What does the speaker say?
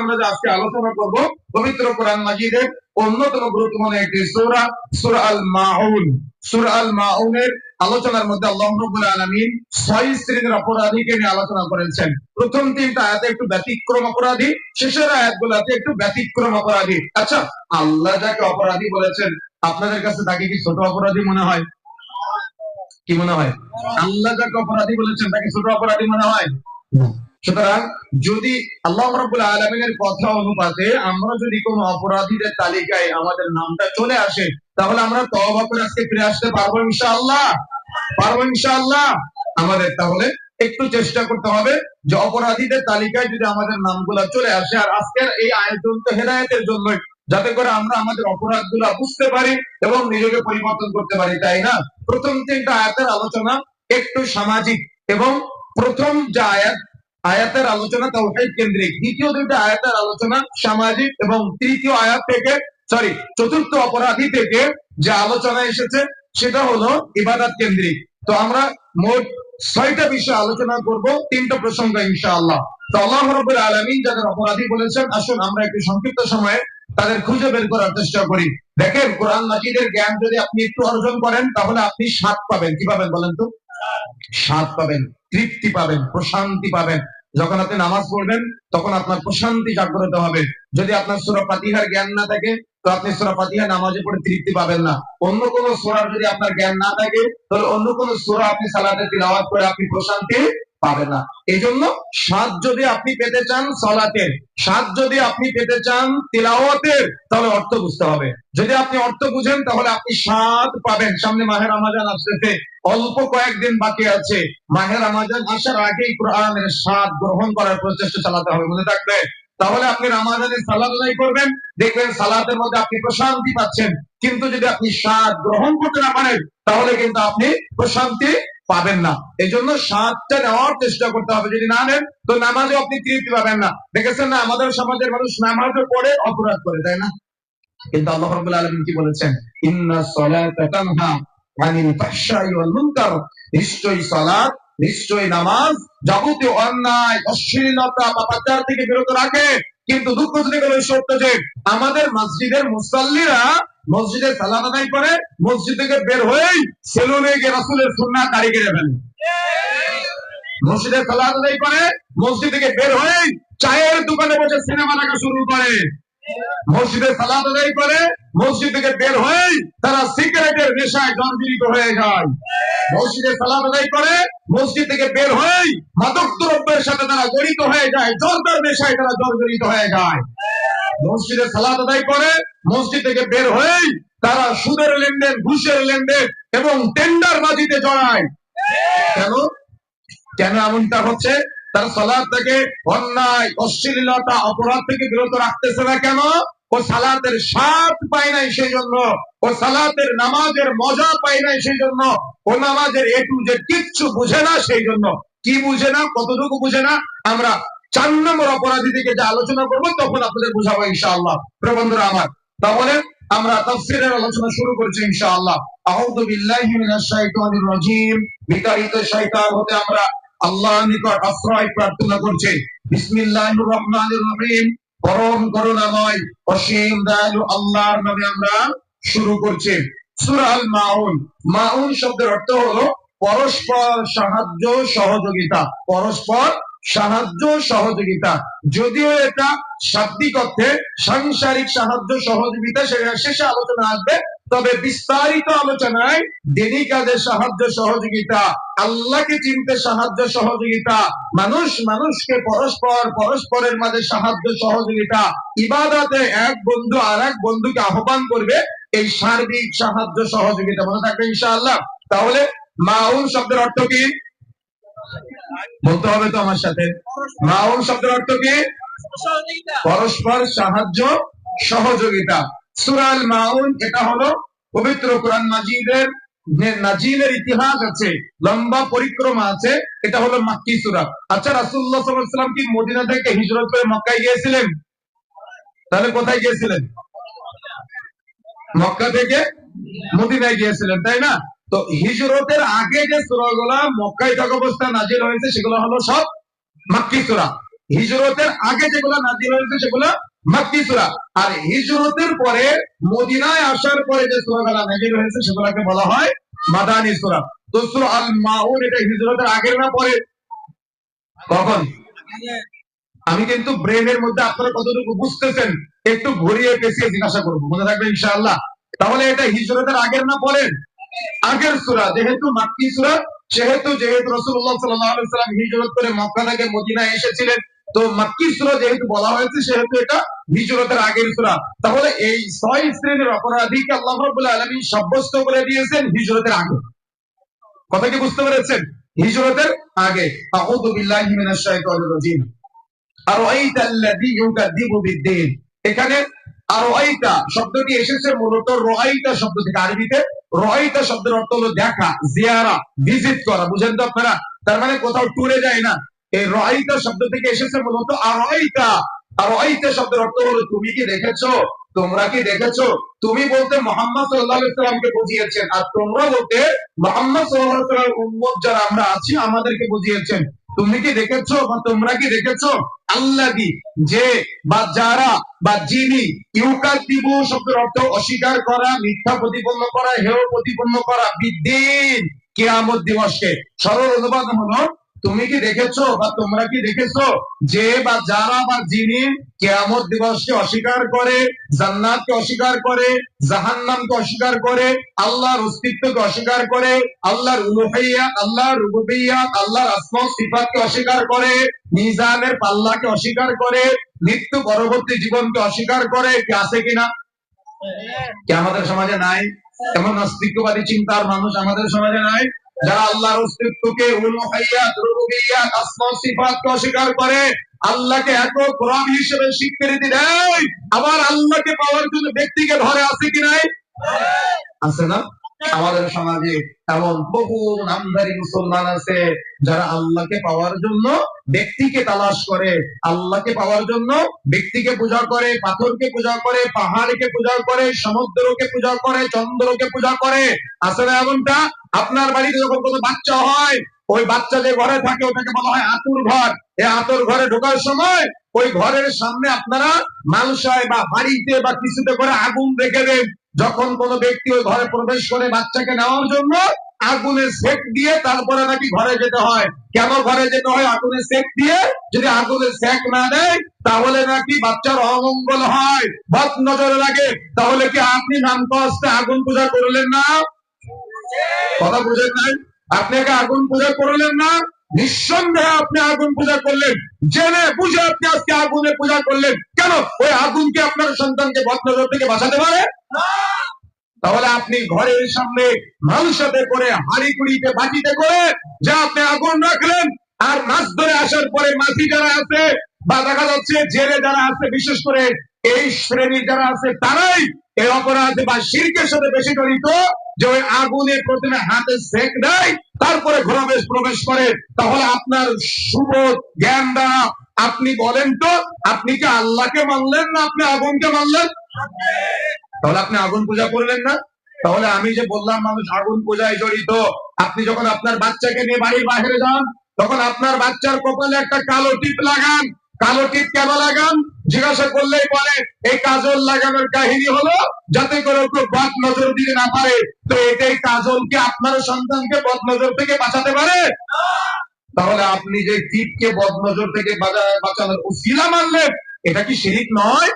আমরা আজকে আলোচনা করব, পবিত্র কোরআন মাজিদের অন্যতম গুরুত্বপূর্ণ একটি সূরা সূরা আল মাউন সূরা আল মাউনের আলোচনার মধ্যে আল্লাহ রাব্বুল ছয় শ্রেণির অপরাধীকে নিয়ে আলোচনা করেছেন। প্রথম তিনটা আয়াতে একটু ব্যতিক্রম অপরাধী, শেষের আয়াতগুলোতে একটু ব্যতিক্রম অপরাধী। আচ্ছা আল্লাহ যাকে অপরাধী বলেছেন, আপনাদের কাছে তাকে কি ছোট অপরাধী মনে হয়? কি মনে হয়? আল্লাহ যাকে অপরাধী বলেছেন, তাকে ছোট অপরাধী মনে হয়? সুতরাং যদি আল্লাহ রাব্বুল আলামিনের কথা অনুপাতে আমরা যদি কোনো অপরাধীদের তালিকায় আমাদের নামটা চলে আসে, তাহলে আমরা তওবা করে আজকে ফিরে আসতে পারব ইনশাআল্লাহ। পারব ইনশাআল্লাহ। আমাদের তাহলে একটু চেষ্টা করতে হবে যে অপরাধীদের তালিকায় যদি আমাদের নামগুলো চলে আসে, আর আজকের এই আয়োজন তো হেদায়েতের জন্য যাতে করে আমরা আমাদের অপরাধগুলো বুঝতে পারি এবং নিজেকে পরিবর্তন করতে পারি, তাই না? প্রথম তিনটা আয়াতের আলোচনা একটু সামাজিক এবং প্রথম যে আয়াত আয়াতের আলোচনা তাওহীদ কেন্দ্রিক। দ্বিতীয় দুইটা আয়াতের আলোচনা সামাজিক এবং তৃতীয় আয়াত থেকে সরি চতুর্থ অপরাধী থেকে যে আলোচনা এসেছে, সেটা হলো ইবাদত কেন্দ্রিক। তো আমরা মোট ছয়টা বিষয় আলোচনা করব, তিনটা প্রসঙ্গ ইনশাআল্লাহ। তো আল্লাহ রাব্বুল আলামিন যাদের অপরাধী বলেছেন, আসুন আমরা একটু সংক্ষিপ্ত সময়ে তাদের খুঁজে বের করার চেষ্টা করি। দেখেন, কোরআন মাজিদের জ্ঞান যদি আপনি একটু অর্জন করেন, তাহলে আপনি স্বাদ পাবেন। কি পাবেন বলেন তো? স্বাদ পাবেন। তৃপ্তি পাবেন, প্রশান্তি পাবেন। যখন আপনি নামাজ পড়বেন, তখন আপনার প্রশান্তি জাগ্রত হবে। যদি আপনার সুরা পাতিহার জ্ঞান না থাকে, তো আপনি সুরা পাতিহার নামাজে পড়ে তৃপ্তি পাবেন না। অন্য কোন সুরার যদি আপনার জ্ঞান না থাকে, তাহলে অন্য কোন সোরা আপনি সালাতে তিলাওয়াত করে আপনি প্রশান্তি পাবেন না। এই জন্য স্বাদ যদি আপনি পেতে চান সলাতের স্বাদ যদি আপনি পেতে চান তিলাওয়াতের, তাহলে অর্থ বুঝতে হবে। যদি আপনি অর্থ বুঝেন, তাহলে আপনি স্বাদ পাবেন। সামনে মাহের রমাজান আসতেছে। অল্প কয়েকদিন বাকি আছে। মাহের রমাজান আসার আগেই কোরআনের স্বাদ গ্রহণ করার প্রচেষ্টা চালাতে হবে, মনে থাকবে? তাহলে আপনি রামাজানের সালাদ আদায় করবেন, দেখবেন সালাতের মধ্যে আপনি প্রশান্তি পাচ্ছেন। কিন্তু যদি আপনি স্বাদ গ্রহণ করতে না পারেন, তাহলে কিন্তু আপনি প্রশান্তি পাবেন না। এই জন্য স্বাদটা নেওয়ার চেষ্টা করতে হবে। যদি না নেন, তো নামাজে আপনি তৃপ্তি পাবেন না। দেখেছেন না, আমাদের সমাজের মানুষ নামাজও পড়ে, অপরাধ করে, তাই না? কিন্তু আল্লাহ রাব্বুল আলামিন কি বলেছেন? ইন্না তানহা আনিল ফাহশাই ওয়াল মুনকার। নিশ্চয়ই সালাত, নিশ্চয়ই নামাজ যাবতীয় অন্যায়, অশ্লীলতা পাপাচার থেকে বিরত রাখে। কিন্তু দুঃখজনক হলো সত্য যে, আমাদের মসজিদের মুসাল্লিরা মসজিদে সালাম আদায় করে, মসজিদ থেকে বের হয়েই সেলুনে গিয়ে রাসুলের সুন্না দাড়ি কেড়ে ফেলে। মসজিদে সালাম আদায় করে, মসজিদ থেকে বের হয়েই চায়ের দোকানে বসে সিনেমা দেখা শুরু করে। মসজিদে সালাদ আদায় করে মসজিদ থেকে বের হয়েই তারা সিগারেটের নেশায় জর্জরিত হয়ে যায়। মসজিদে সালাত আদায় করে, মসজিদ থেকে বের হয়েই মাদক দ্রব্যের সাথে তারা জড়িত হয়ে যায়, জর্দার নেশায় তারা জর্জরিত হয়ে যায়। মসজিদে সালাত আদায় করে, মসজিদ থেকে বের হয়েই তারা সুদের লেনদেন, ঘুষের লেনদেন এবং টেন্ডার বাজিতে জড়ায়। কেন? কেন এমনটা হচ্ছে? তার সালাদ থেকে অন্যায়, অশ্লীলতা, অপরাধ থেকে বিরত রাখতেছে না কেন? ও সালাতের স্বাদ পায় নাই সেই জন্য ও সালাতের নামাজের মজা পায় নাই সেই জন্য ও নামাজের এ টু যে কিচ্ছু বুঝে না সেই জন্য কি বুঝে না, কতটুকু বুঝে না, আমরা চার নম্বর অপরাধী থেকে যে আলোচনা করব তখন আপনাদের বুঝাবো ইনশাআল্লাহ। প্রিয় বন্ধুরা আমার, তাহলে আমরা তাফসীরের আলোচনা শুরু করছি ইনশাআল্লাহ। আউযু বিল্লাহি হতে আমরা আল্লাহর নিকট আশ্রয় প্রার্থনা করছি। বিসমিল্লাহির রহমানির রহিম। পরম করুণাময় অসীম দয়ালু আল্লাহর নামে আমরা শুরু করছি। সুরাল মাউন। মাউন শব্দের অর্থ হলো পরস্পর সাহায্য সহযোগিতা। পরস্পর সাহায্য সহযোগিতা। যদিও এটা শাব্দিক অর্থে সাংসারিক সাহায্য সহযোগিতা, সেটা শেষে আলোচনা আসবে। তবে বিস্তারিত আলোচনায় দিনী কাজে সাহায্য সহযোগিতা আল্লাহকে চিনতে সাহায্য সহযোগিতা মানুষ মানুষকে পরস্পর পরস্পরের মাঝে সাহায্য সহযোগিতা ইবাদতে এক বন্ধু আর এক বন্ধুকে আহ্বান করবে এই সার্বিক সাহায্য সহযোগিতা। মনে থাকবে ইনশাআল্লাহ? তাহলে মাউন শব্দের অর্থ কি? বলতে হবে তো আমার সাথে। মাউন শব্দের অর্থ কি? পরস্পর সাহায্য সহযোগিতা। সুরাল মাউন এটা হলো পবিত্র কোরআন মাজিদের নাজিলের ইতিহাস আছে, লম্বা পরিক্রমা আছে, এটা হলো মাক্কি সুরা। আচ্ছা আলাইহি ওয়াসাল্লাম কি মদিনা থেকে হিজরত করে মক্কায় গিয়েছিলেন? তাহলে কোথায় গিয়েছিলেন? মক্কা থেকে মদিনায় গিয়েছিলেন, তাই না? তো হিজরতের আগে যে সূরাগুলো মক্কায় থাকা অবস্থায় নাজিল হয়েছে, সেগুলো হলো সব মাক্কি সূরা। হিজরতের আগে যেগুলো নাজিল হয়েছে, সেগুলো মাক্কি সূরা আর হিজরতের পরে মদিনায় আসার পরে যে সূরাগুলো নাজিল হয়েছে, সেগুলোকে বলা হয় মাদানী সূরা। তো সূরা আল মাউন এটা হিজরতের আগের না পরে কখন? আমি কিন্তু ব্রেনের মধ্যে আপনারা কতটুকু বুঝতেছেন, একটু ঘুরিয়ে পেঁচিয়ে জিজ্ঞাসা করব। মনে রাখবেন ইনশাআল্লাহ? তাহলে এটা হিজরতের আগের না পরের? আগের সুরা, যেহেতু মাক্কি সূরা, সেহেতু যেহেতু আলাইহি সাল্লাম হিজরত করে মক্কা থেকে মদিনায় এসেছিলেন তো মাক্কি সূরা যেহেতু বলা হয়েছে, সেহেতু এটা হিজরতের আগের সূরা। তাহলে এই ছয় শ্রেণির অপরাধীকে আল্লাহ রাব্বুল আলামিন সাব্যস্ত করে দিয়েছেন হিজরতের আগে। কথা কি বুঝতে পেরেছেন? হিজরতের আগে। আউযু বিল্লাহি মিনাশ শাইতানির রাজিম। আরাইতা আল্লাযী ইউকাযযিবু বিদ্দীন। এখানে আরাইতা শব্দটি এসেছে মূলত রাইতা শব্দ থেকে আরবিতে। রাইতা শব্দের অর্থ হলো দেখা, জিয়ারা, ভিজিট করা। বুঝেন তো আপনারা? তার মানে কোথাও ট্যুরে যায় না। এই রাইতা শব্দ থেকে এসেছে মূলত আরাইতা আরাইতা শব্দের অর্থ হলো, তুমি কি দেখেছ? তোমরা কি দেখেছ? তুমি বলতে মোহাম্মদ সাল্লাল্লাহু আলাইহি সাল্লামকে বুঝিয়েছেন, আর তোমরা বলতে মোহাম্মদ সাল্লামের উম্মত যারা আমরা আছি, আমাদেরকে বুঝিয়েছেন। তুমি কি দেখেছ বা তোমরা কি দেখেছ? আল্লাদি, যে বা যারা বা যিনি ইউকাদিবু শব্দের অর্থ অস্বীকার করা, মিথ্যা প্রতিপন্ন করা, হেয় প্রতিপন্ন করা কিয়ামত দিবসকে। সরল অনুবাদ হলো তুমি কি দেখেছ বা তোমরা কি দেখেছ যে বা যারা বা যিনি কেয়ামত দিবসকে অস্বীকার করে, জান্নাতকে অস্বীকার করে, জাহান্নামকে অস্বীকার করে, আল্লাহর অস্তিত্বকে অস্বীকার করে, আল্লাহর উলুহিয়া, আল্লাহর রুবুবিয়া, আল্লাহর আসমা সিফাতকে অস্বীকার করে, মিজানের পাল্লাকে অস্বীকার করে, মৃত্যু পরবর্তী জীবনকে অস্বীকার করে, কি আছে কিনা? কি আমাদের সমাজে নাই? এমন নাস্তিকবাদী চিন্তার মানুষ আমাদের সমাজে নাই? যারা আল্লাহর অস্তিত্বকে অস্বীকার করে, আল্লাহকে এত কোরআন হিসেবে স্বীকৃতি দেয়, আবার আল্লাহকে পাওয়ার জন্য ব্যক্তিকে ধরে আছে কি নাই? আছে না? আমাদের সমাজে এমন বহু নামধারী মুসলমান আছে, যারা আল্লাহকে পাওয়ার জন্য ব্যক্তিকে তালাশ করে, আল্লাহকে পাওয়ার জন্য ব্যক্তিকে পূজা করে, পাথরকে পূজা করে, পাহাড়কে পূজা করে, সমুদ্রকে পূজা করে, চন্দ্রকে পূজা করে। আসলে এমনটা? আপনার বাড়িতে যখন কোনো বাচ্চা হয়, ওই বাচ্চা যে ঘরে থাকে, ওটাকে বলা হয় আতুর ঘর। এই আতুর ঘরে ঢোকার সময় ওই ঘরের সামনে আপনারা মালসায় বা হাড়িতে বা কিছুতে করে আগুন রেখে দেন। যখন কোন ব্যক্তি ওই ঘরে প্রবেশ করে বাচ্চাকে নেওয়ার জন্য আগুনের সেক দিয়ে তারপরে নাকি ঘরে যেতে হয়। কেন ঘরে যেতে হয়? আগুনের সেক দিয়ে যদি আগুনের সেক না দেয়, তাহলে নাকি বাচ্চার অমঙ্গল হয়। বদ নজরে লাগে তাহলে কি আপনি নাম কষ্টে আগুন পূজা করলেন না? কথা বুঝেন নাই? আপনি আগুন পূজা করলেন না? নিঃসন্দেহে আপনি আগুন পূজা করলেন। জেনে বুঝে আপনি আজকে আগুনে পূজা করলেন। কেন? ওই আগুনকে আপনার সন্তানকে বদনজর থেকে বাঁচাতে পারে? তাহলে আপনি ঘরের সামনে মানুষাতে করে হাড়ি কুড়িতে, বাটিতে করে যে আপনি আগুন রাখলেন, আর মাছ ধরে আসার পরে মাছি যারা আছে বা দেখা যাচ্ছে জেলে যারা আছে, বিশেষ করে এই শ্রেণির যারা আছে, তারাই এই অপরাধ বা শিরকের সাথে বেশি জড়িত, যে ওই আগুনে প্রথমে হাতে সেক দেয়, তারপরে ঘরবেশ প্রবেশ করে। তাহলে আপনার শুভ জ্ঞান দ্বারা আপনি বলেন তো, আপনি কি আল্লাহকে মানলেন না আপনি আগুনকে মানলেন? তাহলে আপনি আগুন পূজা করলেন না? তাহলে আমি যে বললাম মানুষ আগুন পূজায় জড়িত, আপনি যখন আপনার বাচ্চাকে নিয়ে বাড়ির বাইরে যান, তখন আপনার বাচ্চার কপালে একটা কালো টিপ লাগান। কালো টিপ কেন লাগান? জিজ্ঞাসা করলেই বলে, এই কাজল লাগানোর কাহিনী হলো, যাতে করে কেউ বদ নজর দিতে না পারে। তো এটাই কাজলকে, আপনার সন্তানকে বদ নজর থেকে বাঁচাতে পারে। তাহলে আপনি যে টিপকে বদ নজর থেকে বাঁচা- বাঁচানোর উসিলা মানলেন, এটা কি শিরিক নয়?